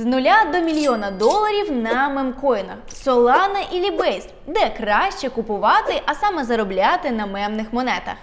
З нуля до мільйона доларів на мемкоїнах, Solana і Base, де краще купувати, а саме заробляти на мемних монетах.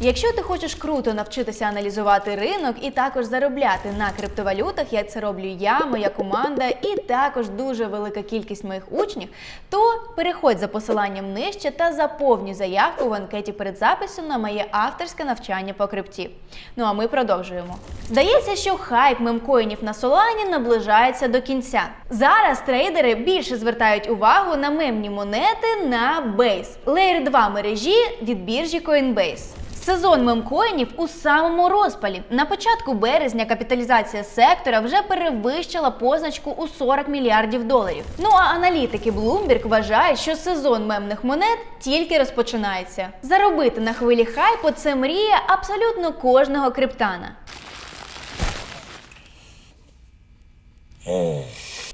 Якщо ти хочеш круто навчитися аналізувати ринок і також заробляти на криптовалютах, як це роблю я, моя команда, і також дуже велика кількість моїх учнів, то переходь за посиланням нижче та заповнюй заявку в анкеті перед записом на моє авторське навчання по крипті. Ну а ми продовжуємо. Здається, що хайп мемкоїнів на Solana наближається до кінця. Зараз трейдери більше звертають увагу на мемні монети на Base, Layer 2 мережі від біржі Coinbase. Сезон мемкоїнів у самому розпалі. На початку березня капіталізація сектора вже перевищила позначку у 40 мільярдів доларів. Ну а аналітики Bloomberg вважають, що сезон мемних монет тільки розпочинається. Заробити на хвилі хайпу це мрія абсолютно кожного криптана.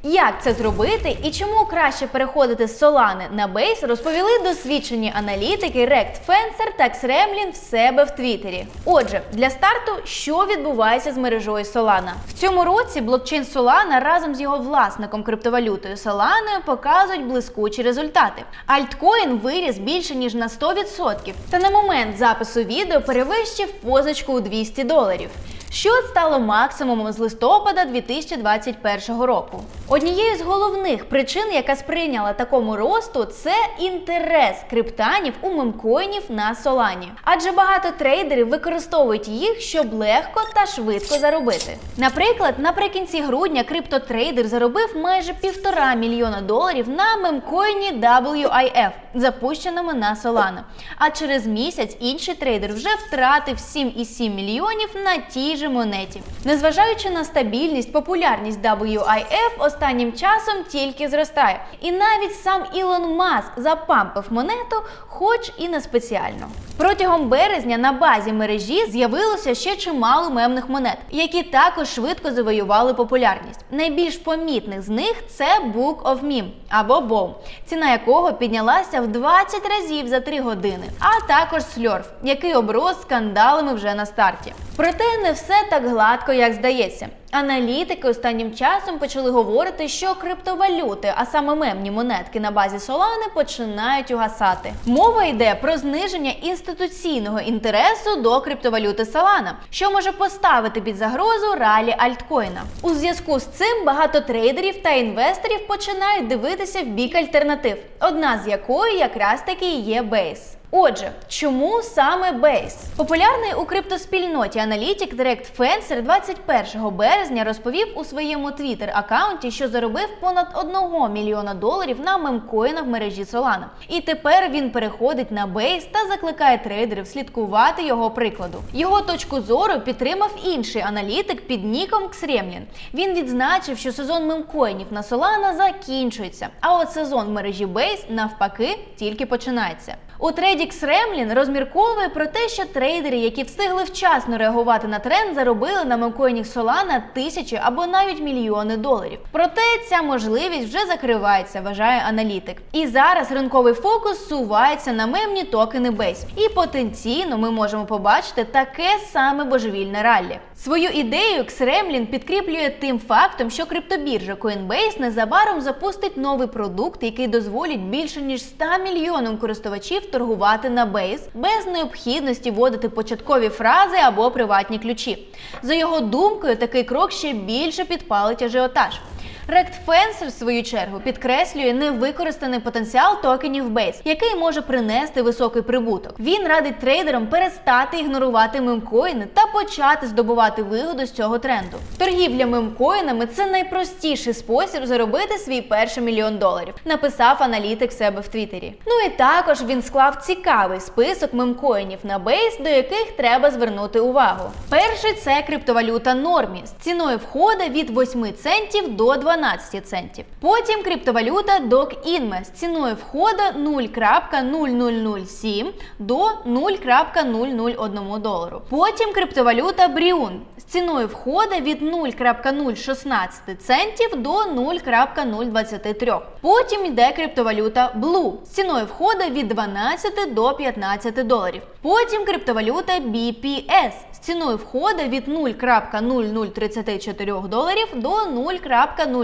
Як це зробити і чому краще переходити з Solana на Base, розповіли досвідчені аналітики Rect Fencer та Xremlin в себе в Твіттері. Отже, для старту, що відбувається з мережою Solana? В цьому році блокчейн Solana разом з його власником криптовалютою Solana показують блискучі результати. Альткоін виріс більше ніж на 100%, та на момент запису відео перевищив позначку у 200 доларів що стало максимумом з листопада 2021 року. Однією з головних причин, яка сприйняла такому росту, це інтерес криптанів у мемкоїнів на Солані. Адже багато трейдерів використовують їх, щоб легко та швидко заробити. Наприклад, наприкінці грудня криптотрейдер заробив майже півтора мільйона доларів на мемкоїні WIF, запущеному на Solana. А через місяць інший трейдер вже втратив 7,7 мільйонів на тій же монеті. Незважаючи на стабільність, популярність WIF останнім часом тільки зростає. І навіть сам Ілон Маск запампив монету, хоч і не спеціально. Протягом березня на базі мережі з'явилося ще чимало мемних монет, які також швидко завоювали популярність. Найбільш помітних з них це Book of Meme або BOW, ціна якого піднялася в 20 разів за 3 години, а також Slurf, який оброс скандалами вже на старті. Проте не все так гладко, як здається. Аналітики останнім часом почали говорити, що криптовалюти, а саме мемні монетки на базі Solana, починають угасати. Мова йде про зниження інституційного інтересу до криптовалюти Solana, що може поставити під загрозу ралі альткоїна. У зв'язку з цим багато трейдерів та інвесторів починають дивитися в бік альтернатив, одна з якої якраз таки є Base. Отже, чому саме Base? Популярний у криптоспільноті аналітик Direct Fencer 21 березня розповів у своєму Twitter аккаунті, що заробив понад 1 мільйона доларів на мемкоїнах в мережі Solana. І тепер він переходить на Base та закликає трейдерів слідкувати його прикладу. Його точку зору підтримав інший аналітик під ніком Xremlin. Він відзначив, що сезон мемкоїнів на Solana закінчується, а от сезон мережі Base навпаки тільки починається. У трейді Xremlin розмірковує про те, що трейдери, які встигли вчасно реагувати на тренд, заробили на мемкоїні Solana тисячі або навіть мільйони доларів. Проте ця можливість вже закривається, вважає аналітик. І зараз ринковий фокус сувається на мемні токени Base. І потенційно ми можемо побачити таке саме божевільне раллі. Свою ідею Xremlin підкріплює тим фактом, що криптобіржа Coinbase незабаром запустить новий продукт, який дозволить більше ніж 100 мільйонам користувачів торгувати на Бейс без необхідності вводити початкові фрази або приватні ключі. За його думкою, такий крок ще більше підпалить ажіотаж. Fencer, в свою чергу, підкреслює невикористаний потенціал токенів Base, який може принести високий прибуток. Він радить трейдерам перестати ігнорувати мемкоїни та почати здобувати вигоду з цього тренду. Торгівля мемкоїнами це найпростіший спосіб заробити свій перший мільйон доларів, написав аналітик себе в Твіттері. Ну і також він склав цікавий список мемкоїнів на Base, до яких треба звернути увагу. Перший це криптовалюта Нормі з ціною входу від 8 центів до 12 12 центів. Потім криптовалюта DocInme з ціною входу 0.0007 до 0.001 долару. Потім криптовалюта Briun з ціною входу від 0.016 центів до 0.023. Потім йде криптовалюта Blue з ціною входу від 12 до 15 доларів. Потім криптовалюта BPS з ціною входу від 0.0034 доларів до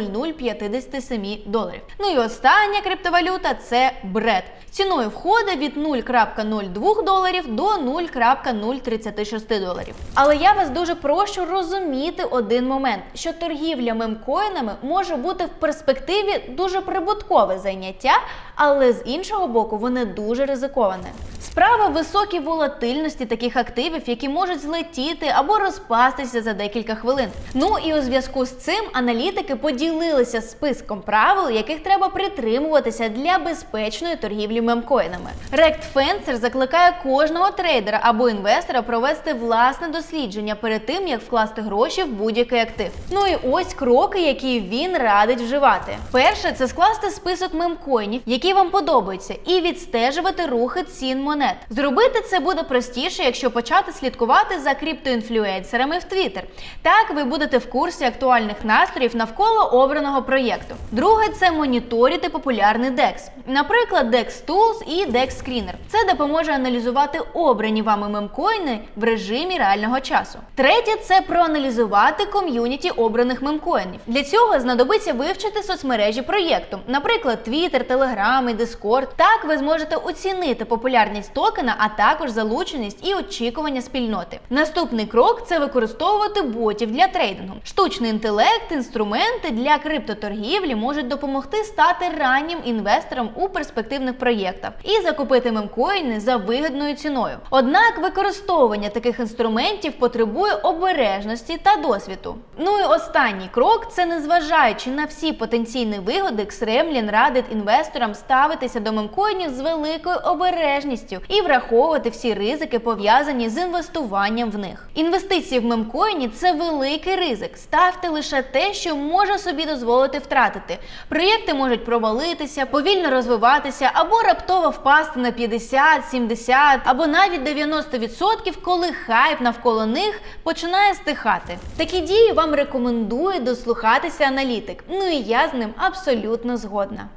0.0057 доларів. Ну і остання криптовалюта це BRED ціною входу від 0.02 доларів до 0.036 доларів. Але я вас дуже прошу розуміти один момент, що торгівля мемкоїнами може бути в перспективі дуже прибуткове заняття, але з іншого боку, вони дуже ризиковане. Справа високій волатильності таких активів, які можуть злетіти або розпастися за декілька хвилин. Ну і у зв'язку з цим аналітики поділилися списком правил, яких треба притримуватися для безпечної торгівлі мемкоїнами. Rect Fencer закликає кожного трейдера або інвестора провести власне дослідження перед тим, як вкласти гроші в будь-який актив. Ну і ось кроки, які він радить вживати. Перше це скласти список мемкоїнів, які вам подобаються, і відстежувати рухи цін монет. Зробити це буде простіше, якщо почати слідкувати за криптоінфлюенсерами в Twitter. Так ви будете в курсі актуальних настроїв навколо обраного проєкту. Друге це моніторити популярний DEX, наприклад, DEX Tools і DEX Screener. Це допоможе аналізувати обрані вами мемкоїни в режимі реального часу. Третє це проаналізувати ком'юніті обраних мемкоїнів. Для цього знадобиться вивчити соцмережі проєкту, наприклад, Twitter, Telegram і Discord. Так ви зможете оцінити популярність токена, а також залученість і очікування спільноти. Наступний крок це використовувати ботів для трейдингу. Штучний інтелект, інструменти для криптоторгівлі можуть допомогти стати раннім інвестором у перспективних проєктах і закупити мемкоїни за вигідною ціною. Однак використовування таких інструментів потребує обережності та досвіду. Ну і останній крок це незважаючи на всі потенційні вигоди, Кремлін радить інвесторам ставитися до мемкоїнів з великою обережністю і враховувати всі ризики, пов'язані з інвестуванням в них. Інвестиції в мемкоїні це великий ризик. Ставте лише те, що може собі дозволити втратити. Проєкти можуть провалитися, повільно розвиватися або раптово впасти на 50, 70 або навіть 90%, коли хайп навколо них починає стихати. Такі дії вам рекомендує дослухатися аналітик. Ну і я з ним абсолютно згодна.